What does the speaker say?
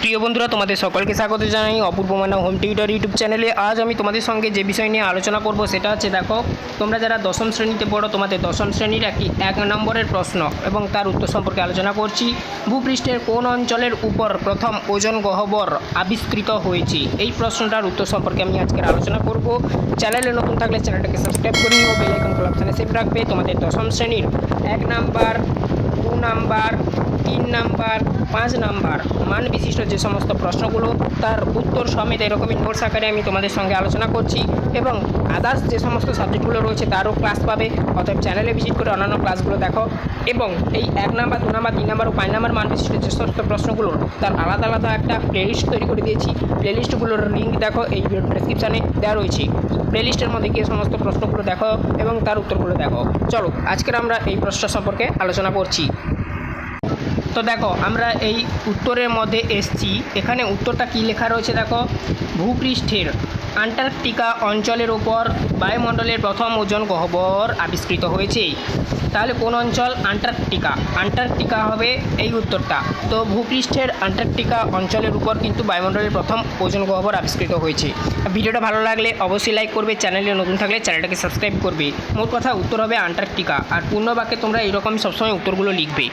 প্রিয় বন্ধুরা, তোমাদের সকলকে স্বাগত জানাই অপূর্ব মানা হোম টিউটার ইউটিউব চ্যানেলে। আজ আমি তোমাদের সঙ্গে যে বিষয় নিয়ে আলোচনা করব সেটা হচ্ছে, দেখো, তোমরা যারা দশম শ্রেণীতে পড়ো, তোমাদের দশম শ্রেণির একটি এক নম্বরের প্রশ্ন এবং তার উত্তর সম্পর্কে আলোচনা করছি। ভূপৃষ্ঠের কোন অঞ্চলের উপর প্রথম ওজন গহ্বর আবিষ্কৃত হয়েছে? এই প্রশ্নটার উত্তর সম্পর্কে আমি আজকের আলোচনা করব। চ্যানেলে নতুন থাকলে চ্যানেলটাকে সাবস্ক্রাইব করে নিও, বেল আইকন অপশানে সেভ রাখবে। তোমাদের দশম শ্রেণির এক নাম্বার, দু নাম্বার তিন নাম্বার, পাঁচ নাম্বার মান বিশিষ্ট যে সমস্ত প্রশ্নগুলো, তার উত্তর সমেত এরকমই নোটস আকারে আমি তোমাদের সঙ্গে আলোচনা করছি এবং আদার্স যে সমস্ত সাবজেক্টগুলো রয়েছে, তারও ক্লাস পাবে। অতএব চ্যানেলে ভিজিট করে অন্যান্য ক্লাসগুলো দেখো এবং এই এক নাম্বার, দু নাম্বার, তিন নাম্বার ও পাঁচ নাম্বার মান বিশিষ্ট যে সমস্ত প্রশ্নগুলো, তার আলাদা আলাদা একটা প্লেলিস্ট তৈরি করে দিয়েছি। প্লেলিস্টগুলোর লিঙ্ক দেখো এই ডেসক্রিপশানে দেওয়া রয়েছে। প্লেলিস্টের মধ্যে গিয়ে সমস্ত প্রশ্নগুলো দেখো এবং তার উত্তরগুলো দেখো। চলো, আজকের আমরা এই প্রশ্ন সম্পর্কে আলোচনা করছি। তো দেখো, আমরা এই উত্তরের মধ্যে এসছি। এখানে উত্তরটা কি লেখা রয়েছে দেখো? ভূপৃষ্ঠের আন্টার্কটিকা অঞ্চলের ওপর বায়ুমণ্ডলের প্রথম ওজন গহ্বর আবিষ্কৃত হয়েছে। তাহলে কোন অঞ্চল? আন্টার্কটিকা। আন্টার্কটিকা হবে এই উত্তরটা। তো ভূপৃষ্ঠের আন্টার্কটিকা অঞ্চলের উপর কিন্তু বায়ুমণ্ডলের প্রথম ওজন গহ্বর আবিষ্কৃত হয়েছে। ভিডিওটা ভালো লাগলে অবশ্যই লাইক করবে, চ্যানেলে নতুন থাকলে চ্যানেলটাকে সাবস্ক্রাইব করবে। মোট কথা উত্তর হবে আন্টার্কটিকা। আর পূর্ণ বাক্যে তোমরা এরকম সবসময় উত্তরগুলো লিখবে।